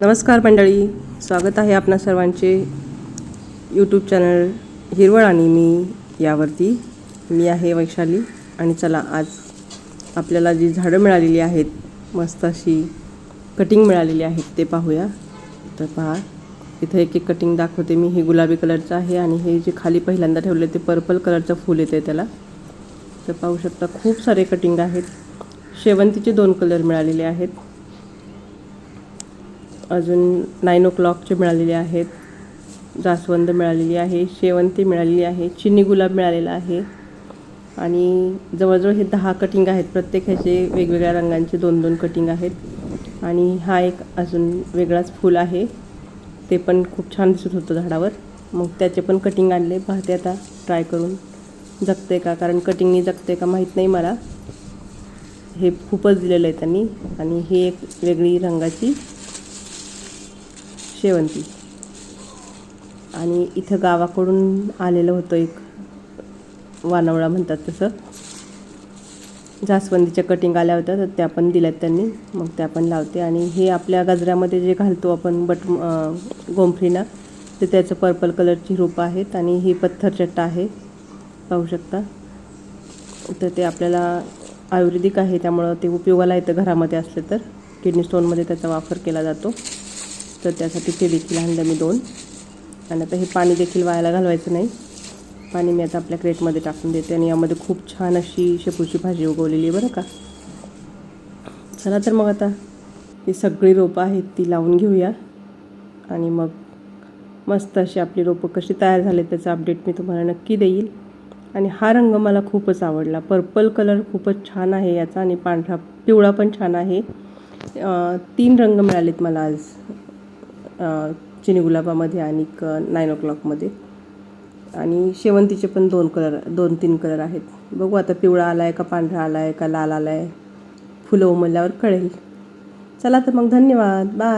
नमस्कार मंडळी स्वागत आहे आपणा सर्वांचे यूट्यूब चॅनल हिरवळ आणि मी यावरती. मी आहे वैशाली आणि चला आज आपल्याला जी झाडं मिळालेली आहेत मस्त अशी कटिंग मिळालेली आहेत ते पाहूया. तर पहा इथं एक एक कटिंग दाखवते मी. हे गुलाबी कलरचं आहे आणि हे जे खाली पहिल्यांदा ठेवले ते पर्पल कलरचं फूल येते त्याला. तर पाहू शकता खूप सारे कटिंग आहेत. शेवंतीचे दोन कलर मिळालेले आहेत. अजून नाईन ओ क्लॉकचे मिळालेले आहेत. जास्वंद मिळालेली आहे शेवंती मिळालेली आहे चिनी गुलाब मिळालेला आहे. आणि जवळजवळ हे दहा कटिंग आहेत. प्रत्येक ह्याचे वेगवेगळ्या रंगांचे दोन दोन कटिंग आहेत. आणि हा एक अजून वेगळाच फूल आहे. ते पण खूप छान दिसत होतं झाडावर. मग त्याचे पण कटिंग आणले. पाहते आता. ट्राय करून. जगते का? कारण कटिंगनी जगते का माहीत नाही मला. हे खूपच दिलेलं आहे त्यांनी. आणि ही एक वेगळी रंगाची शेवंती. आणि इथं गावाकडून आलेलं होतं एक वानवळा म्हणतात तसं. जास्वंदीच्या कटिंग आल्या होत्या तर त्या पण दिल्यात त्यांनी. मग त्या पण लावते. आणि हे आपल्या गजऱ्यामध्ये जे घालतो आपण बट गोंफरीना ते त्याचं पर्पल कलरची रोपं आहेत. आणि ही पत्थरचट्टा आहे. पाहू शकता. तर ते आपल्याला आयुर्वेदिक आहे त्यामुळं ते उपयोगाला येतं घरामध्ये असले तर. किडनी स्टोनमध्ये त्याचा वापर केला जातो. तर त्यासाठी ते देखील आणलं मी दोन. आणि आता हे पाणी देखील वायाला घालवायचं नाही. पाणी मी आता आपल्या क्रेटमध्ये टाकून देते आणि यामध्ये खूप छान अशी शेपूची भाजी उगवलेली आहे बरं का. चला तर मग आता ही सगळी रोपं आहेत ती लावून घेऊया. आणि मग मस्त अशी आपली रोपं कशी तयार झाले त्याचा अपडेट मी तुम्हाला नक्की देईल. आणि हा रंग मला खूपच आवडला. पर्पल कलर खूपच छान आहे याचा आणि पांढरा पिवळा पण छान आहे. तीन रंग मिळालेत मला आज. चिनी गुलाबामध्ये आणि नाईन ओ क्लॉकमध्ये आणि शेवंतीचे पण दोन कलर दोन तीन कलर आहेत. बघू आता पिवळा आला आहे का पांढरा आला आहे का लाल आला आहे फुलं उमलल्यावर कळेल. चला तर मग धन्यवाद. बाय